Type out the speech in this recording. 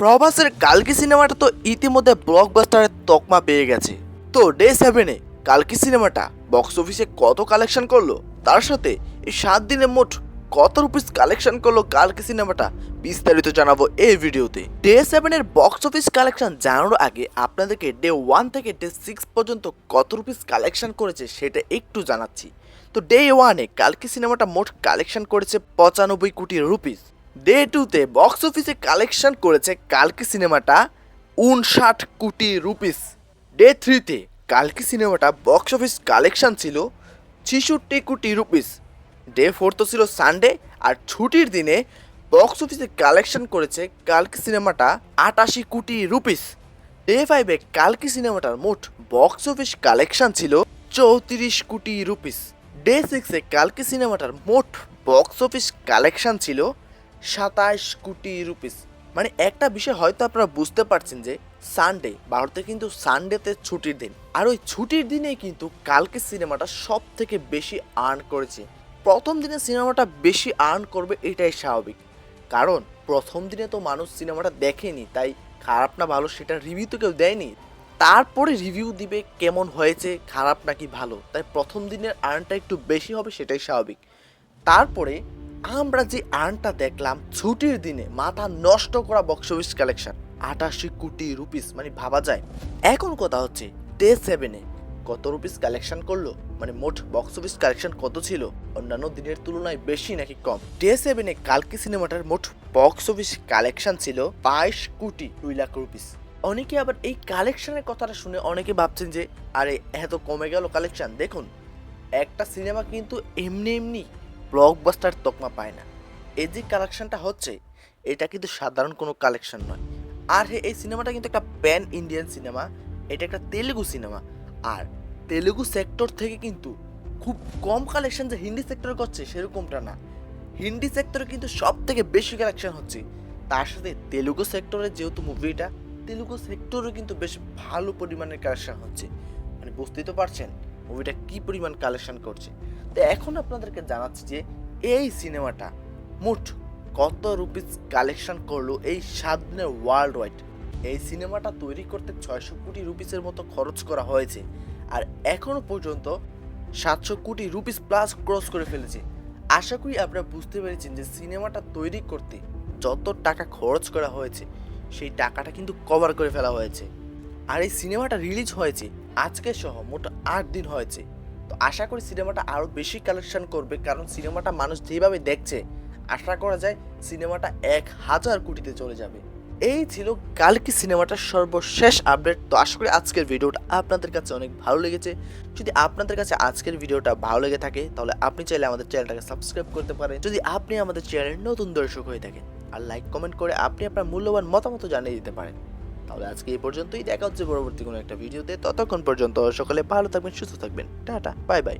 প্রভাসের কালকি সিনেমাটা তো ইতিমধ্যে ব্লকবাস্টারের তকমা পেয়ে গেছে। তো ডে সেভেনে কালকি সিনেমাটা বক্স অফিসে কত কালেকশন করল? তার সাথে এই সাত দিনে মোট কত রুপিস কালেকশন করল কালকি সিনেমাটা বিস্তারিত জানাব এই ভিডিওতে। ডে সেভেনের বক্স অফিস কালেকশন জানানোর আগে আপনাদেরকে ডে ওয়ান থেকে ডে সিক্স পর্যন্ত কত রুপিস কালেকশন করেছে সেটা একটু জানাচ্ছি। তো ডে ওয়ানে কালকি সিনেমাটা মোট কালেকশন করেছে পঁচানব্বই কোটি রুপিস ডে টুতে বক্স অফিসে কালেকশন করেছে কালকি সিনেমাটা উনষাট কোটি রুপিস ডে থ্রিতে কালকি সিনেমাটা বক্স অফিস কালেকশন ছিল ছেষট্টি কোটি রুপিস ডে ফোর তো ছিল সানডে আর ছুটির দিনে বক্স অফিসে কালেকশন করেছে কালকি সিনেমাটা আটাশি কোটি রুপিস ডে ফাইভে কালকি সিনেমাটার মোট বক্স অফিস কালেকশন ছিল চৌত্রিশ কোটি রুপিস ডে সিক্সে কালকি সিনেমাটার মোট বক্স অফিস কালেকশন ছিল সাতাশ কোটি রুপিস মানে একটা বিষয় হয়তো আপনারা বুঝতে পারছেন যে সানডে ভারতে কিন্তু সানডেতে ছুটির দিন। আর ওই ছুটির দিনেই কিন্তু কালকে সিনেমাটা সব থেকে বেশি আর্ন করেছে। প্রথম দিনে সিনেমাটা বেশি আর্ন করবে এটাই স্বাভাবিক। কারণ প্রথম দিনে তো মানুষ সিনেমাটা দেখেনি, তাই খারাপ না ভালো সেটা রিভিউ তো কেউ দেয়নি। তারপরে রিভিউ দিবে কেমন হয়েছে, খারাপ নাকি ভালো, তাই প্রথম দিনের আর্নটা একটু বেশি হবে সেটাই স্বাভাবিক। তারপরে আমরা যে আর্নটা দেখলাম, ছুটির দিনে মাথা নষ্ট করা বক্স অফিস কালেকশন আটাশি কোটি রুপিস মানে ভাবা যায়। এখন কথা হচ্ছে ডে সেভেনে কত রুপিস কালেকশন করল? মানে মোট বক্স অফিস কালেকশন কত ছিল? অন্যান্য দিনের তুলনায় বেশি নাকি কম? ডে সেভেনে কালকি সিনেমাটার মোট বক্স অফিস কালেকশন ছিল বাইশ কোটি দুই লাখ রুপিস অনেকে আবার এই কালেকশনের কথাটা শুনে অনেকে ভাবছেন যে, আরে এত কমে গেল কালেকশন দেখুন, একটা সিনেমা কিন্তু এমনি এমনি ব্লকবাস্টার তকমা পায় না। এই যে কালেকশনটা হচ্ছে, এটা কিন্তু সাধারণ কোনো কালেকশন নয়। আর হ্যাঁ এই সিনেমাটা কিন্তু একটা প্যান ইন্ডিয়ান সিনেমা এটা একটা তেলেগু সিনেমা আর তেলেগু সেক্টর থেকে কিন্তু খুব কম কালেকশন যে হিন্দি সেক্টরে করছে, সেরকমটা না। হিন্দি সেক্টরে কিন্তু সব থেকে বেশি কালেকশন হচ্ছে। তার সাথে তেলুগু সেক্টরে যেহেতু মুভিটা তেলুগু সেক্টরে কিন্তু বেশ ভালো পরিমাণের কালেকশন হচ্ছে। মানে বুঝতেই তো পারছেন? মুভিটা কি পরিমাণ কালেকশন করছে? তো এখন আপনাদেরকে জানাচ্ছি যে এই সিনেমাটা মোট কত রুপিস কালেকশন করল এই সাত দিনের ওয়ার্ল্ড ওয়াইড এই সিনেমাটা তৈরি করতে ছয়শো কোটি রুপিসের মতো খরচ করা হয়েছে। আর এখনও পর্যন্ত সাতশো কোটি রুপিস প্লাস ক্রস করে ফেলেছে। আশা করি আপনারা বুঝতে পেরেছেন যে সিনেমাটা তৈরি করতে যত টাকা খরচ করা হয়েছে, সেই টাকাটা কিন্তু কভার করে ফেলা হয়েছে। আর এই সিনেমাটা রিলিজ হয়েছে আজকে সহ মোট আট দিন হয়েছে। তো আশা করি সিনেমাটা আরও বেশি কালেকশন করবে, কারণ সিনেমাটা মানুষ যেভাবে দেখছে, আশা করা যায় সিনেমাটা এক হাজার কোটিতে চলে যাবে। এই ছিল কালকি সিনেমাটার সর্বশেষ আপডেট তো আশা করি আজকের ভিডিওটা আপনাদের কাছে অনেক ভালো লেগেছে। যদি আপনাদের কাছে আজকের ভিডিওটা ভালো লেগে থাকে, তাহলে আপনি চাইলে আমাদের চ্যানেলটাকে সাবস্ক্রাইব করতে পারেন। যদি আপনি আমাদের চ্যানেলের নতুন দর্শক হয়ে থাকেন, আর লাইক কমেন্ট করে আপনি আপনার মূল্যবান মতামত জানিয়ে দিতে পারেন। তাহলে আজকে এই পর্যন্তই। দেখা হচ্ছে পরবর্তী কোনো একটা ভিডিওতে। ততক্ষণ পর্যন্ত সকলে ভালো থাকবেন, সুস্থ থাকবেন। Tata, bye bye.